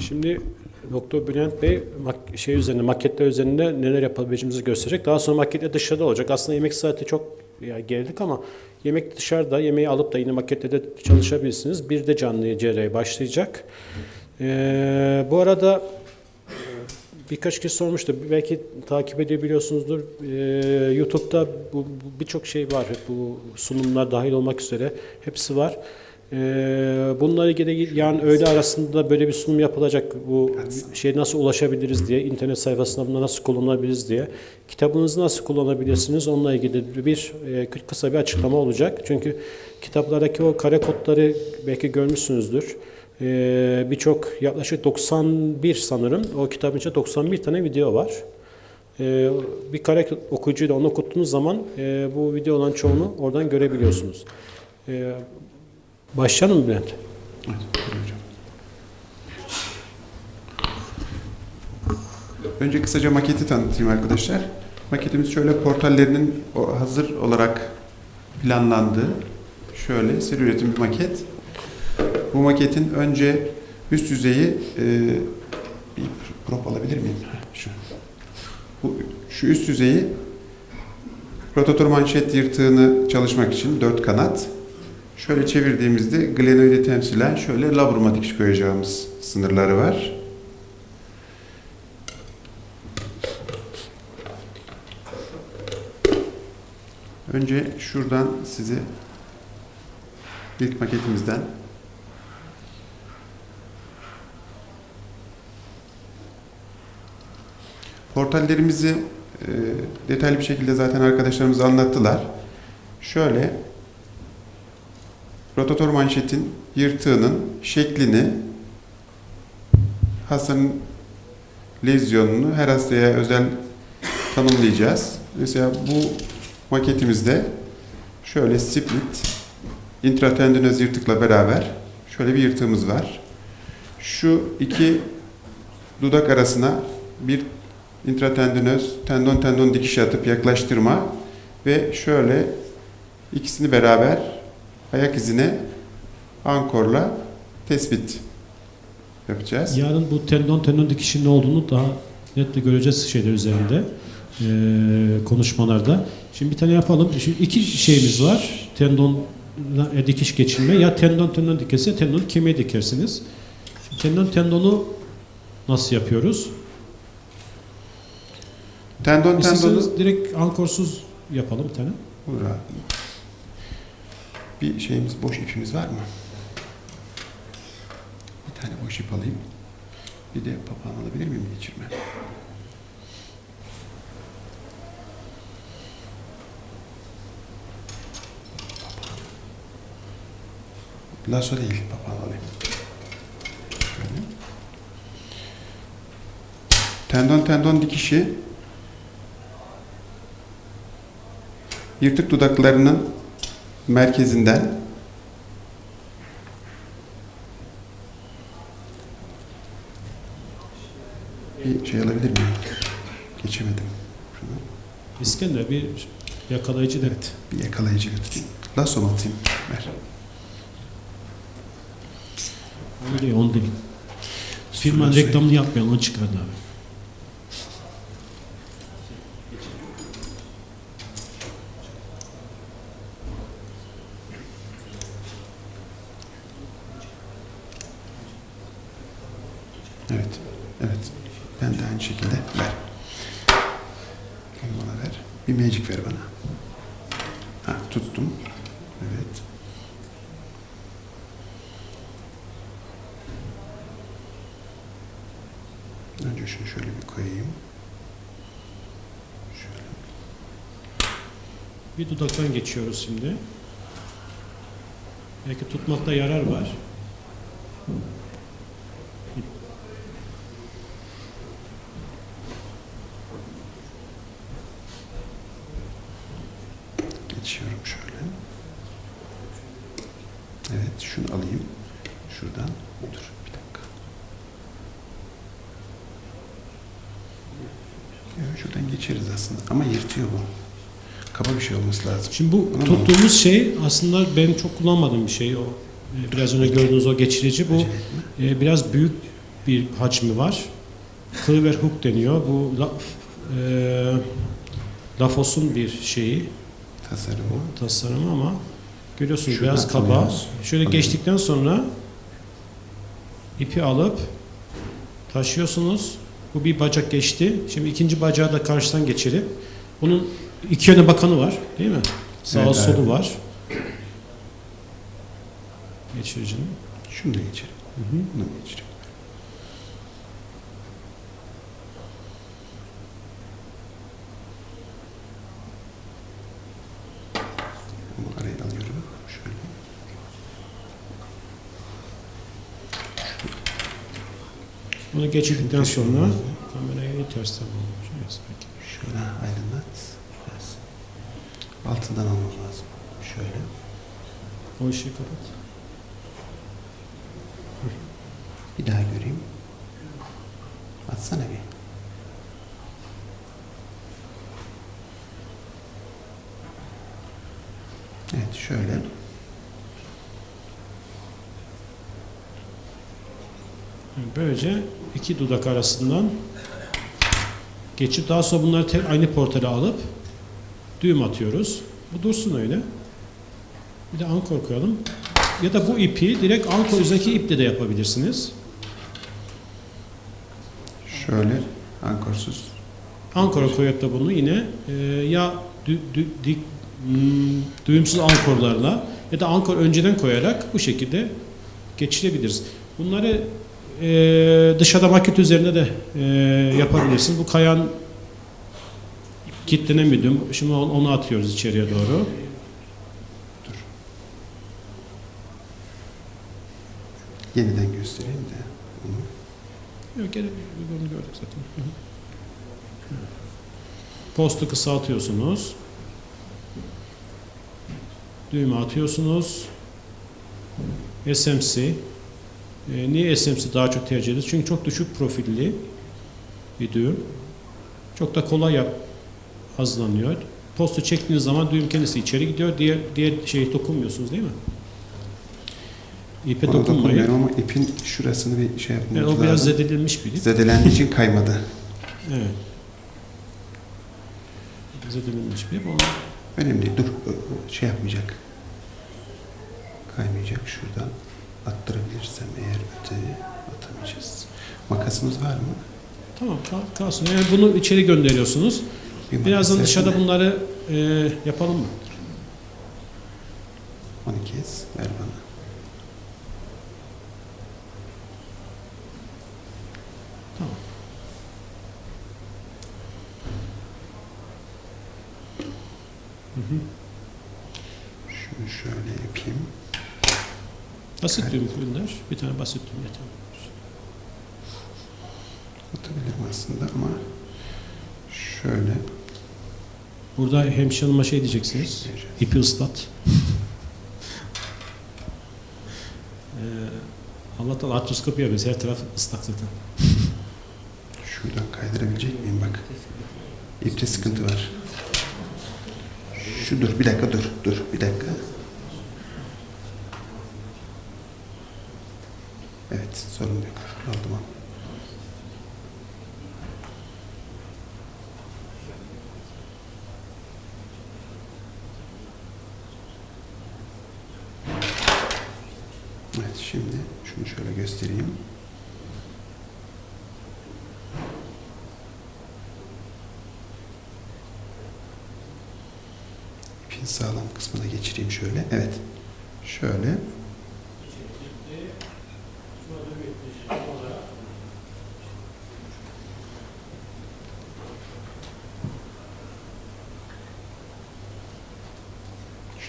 Şimdi Doktor Bülent Bey şey üzerinde, maketler üzerinde neler yapabileceğimizi gösterecek. Daha sonra maketler dışarıda olacak. Aslında yemek saati çok ya geldik ama yemek dışarıda, yemeği alıp da yine makette de çalışabilirsiniz. Bir de canlı cerrahi başlayacak. Ee, bu arada Birkaç kez sormuştu. Belki takip edebiliyorsunuzdur. Ee, YouTube'da bu, bu birçok şey var. Bu sunumlar dahil olmak üzere hepsi var. Ee, bununla ilgili yarın öğle arasında böyle bir sunum yapılacak. Bu şey nasıl ulaşabiliriz diye, internet sayfasında buna nasıl kullanabiliriz diye. Kitabınızı nasıl kullanabilirsiniz onunla ilgili bir e, kısa bir açıklama olacak. Çünkü kitaplardaki o kare kodları belki görmüşsünüzdür. Ee, birçok yaklaşık 91 sanırım o kitabın içinde 91 tane video var. Ee, bir kare okuyucuyla onu okuttuğunuz zaman e, bu video olan çoğunu oradan görebiliyorsunuz. Ee, başlayalım Bülent? Önce kısaca maketi tanıtayım arkadaşlar. Maketimiz şöyle portallerinin hazır olarak planlandığı şöyle seri üretim bir maket. Bu maketin önce üst yüzeyi e, bir prop alabilir miyim? Şu. Bu, şu üst yüzeyi rotator manşet yırtığını çalışmak için dört kanat. Şöyle çevirdiğimizde glenoidi temsilen şöyle labruma dikiş koyacağımız sınırları var. Önce şuradan size ilk maketimizden portallerimizi e, detaylı bir şekilde zaten arkadaşlarımız anlattılar. Şöyle rotator manşetin yırtığının şeklini hastanın lezyonunu her hastaya özel tanımlayacağız. Mesela bu maketimizde şöyle split intratendinöz yırtıkla beraber şöyle bir yırtığımız var. Şu iki dudak arasına bir intratendinöz tendon tendon dikiş atıp yaklaştırma ve şöyle ikisini beraber ayak izine ankorla tespit yapacağız. Yarın bu tendon tendon dikişinin ne olduğunu daha net de göreceğiz şeyler üzerinde eee, konuşmalarda. Şimdi bir tane yapalım. Şimdi iki şeyimiz var. Tendon e, dikiş geçirme ya tendon tendon dikesi tendon kemiğe dikersiniz. Şimdi tendon tendonu nasıl yapıyoruz? Tendon tendonu direkt ankorsuz yapalım bir tane. Olur abi. Bir şeyimiz boş ipimiz var mı? Bir tane boş ip alayım. Bir de papağan alabilir miyim geçirme? Lasso değil, papağan alayım. Şöyle. Tendon tendon dikişi yırtık dudaklarının merkezinden bir şey alabilir miyim? Geçemedim. Şunu İskender bir yakalayıcı da bir yakalayıcı götüreyim. Lasso atayım? Ver. Öyle onu değil. Firmanın reklamını yapmayalım, onu çıkardı abi. Evet. Evet. Ben de aynı şekilde ver. Onu bana ver. Bir magic ver bana. Ha tuttum. Evet. Önce şunu şöyle bir koyayım. Şöyle. Bir dudaktan geçiyoruz şimdi. Belki tutmakta yarar var. Geçiyorum şöyle. Evet, şunu alayım. Şuradan. Dur, bir dakika. Evet, şuradan geçeriz aslında. Ama yırtıyor bu. Kaba bir şey olması lazım. Şimdi bu Ama tuttuğumuz şey aslında benim çok kullanmadığım bir şey. O e, biraz önce gördüğünüz o geçirici bu e, biraz büyük bir hacmi var. Cleaver hook deniyor. Bu la, e, Lafos'un bir şeyi, Tasarımı. tasarımı ama görüyorsunuz Şuradan beyaz kaba. alıyoruz. Şöyle Alıyoruz. geçtikten sonra ipi alıp taşıyorsunuz. Bu bir bacak geçti. Şimdi ikinci bacağı da karşıdan geçirip bunun iki yöne bakanı var değil mi? Sağa Evet, solu evet. var. Geçiricinin. Şunu da geçelim. Hı hı. Bunu da geçelim. Bunu araya alıyorum. Şöyle. Bunu geçirdikten sonra kamerayı tersten. Belki. Şöyle aydınlat. Biraz. Altından almam lazım. Şöyle. O ışığı kapat. Bir daha göreyim. Atsana bir. Evet şöyle. Böylece iki dudak arasından geçip daha sonra bunları tek aynı portale alıp düğüm atıyoruz. Bu dursun öyle. Bir de ankor koyalım. Ya da bu ipi direkt ankor üzerindeki iple de yapabilirsiniz. Şöyle ankorsuz. Ankora koyup da bunu yine e, ya dü, dü- dik, hmm, düğümsüz ankorlarla ya da ankor önceden koyarak bu şekilde geçirebiliriz. Bunları e, dışarıda maket üzerinde de e, yapabilirsiniz. Bu kayan düğüm. Şimdi onu atıyoruz içeriye doğru. Yeniden göstereyim de. Onu. Yok gene bunu gördük zaten. Hı hı. Postu kısaltıyorsunuz. Düğme atıyorsunuz. SMC. Ee, niye SMC daha çok tercih ediyoruz? Çünkü çok düşük profilli bir düğüm. Çok da kolay yap hazırlanıyor. Postu çektiğiniz zaman düğüm kendisi içeri gidiyor. Diğer diğer şeyi dokunmuyorsunuz değil mi? İpe Ona dokunmayın. dokunmuyorum ama ipin şurasını bir şey Yani yapmamız o biraz lazım. zedelenmiş bir ip. Zedelendiği için kaymadı. Evet. Zedelenmiş bir ip. Onu Önemli değil. Dur. Şey yapmayacak. Kaymayacak. Şuradan attırabilirsem eğer öteye atamayacağız. Makasımız var mı? Tamam kal- kalsın. Yani bunu içeri gönderiyorsunuz. Bir makas Birazdan versene. dışarıda bunları e, yapalım mı? Onu kes. Ver bana. Tamam. Şunu şöyle yapayım. Basit Evet. düğüm ürünler. Bir tane basit düğüm yeter. Atabilirim aslında ama şöyle Burada hemşire şey diyeceksiniz. İpi ıslat. ee, Allah'tan artroskopi yapıyoruz. Her taraf ıslak zaten. Şuradan kaydırabilecek miyim bak. İpte sıkıntı var. Şu dur bir dakika dur dur bir dakika. Evet sorun yok. Aldım ama. Evet şimdi şunu şöyle göstereyim. İpin sağlam kısmına geçireyim şöyle. Evet. Şöyle.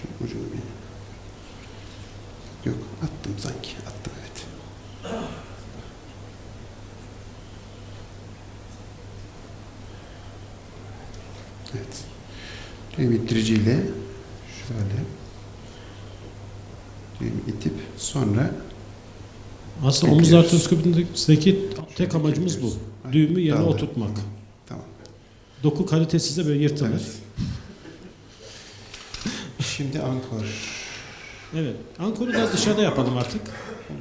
Şunun ucunu bir... Yok attım sanki. Attım evet. Evet. Düğüm ittiriciyle şöyle düğüm itip sonra Aslında omuz artroskopindeki tek amacımız bu. Düğümü yerine Daldı. oturtmak. Tamam. Doku kalitesiz de böyle yırtılır. Evet. Şimdi ankor. Evet. Ankoru da dışarıda yapalım artık.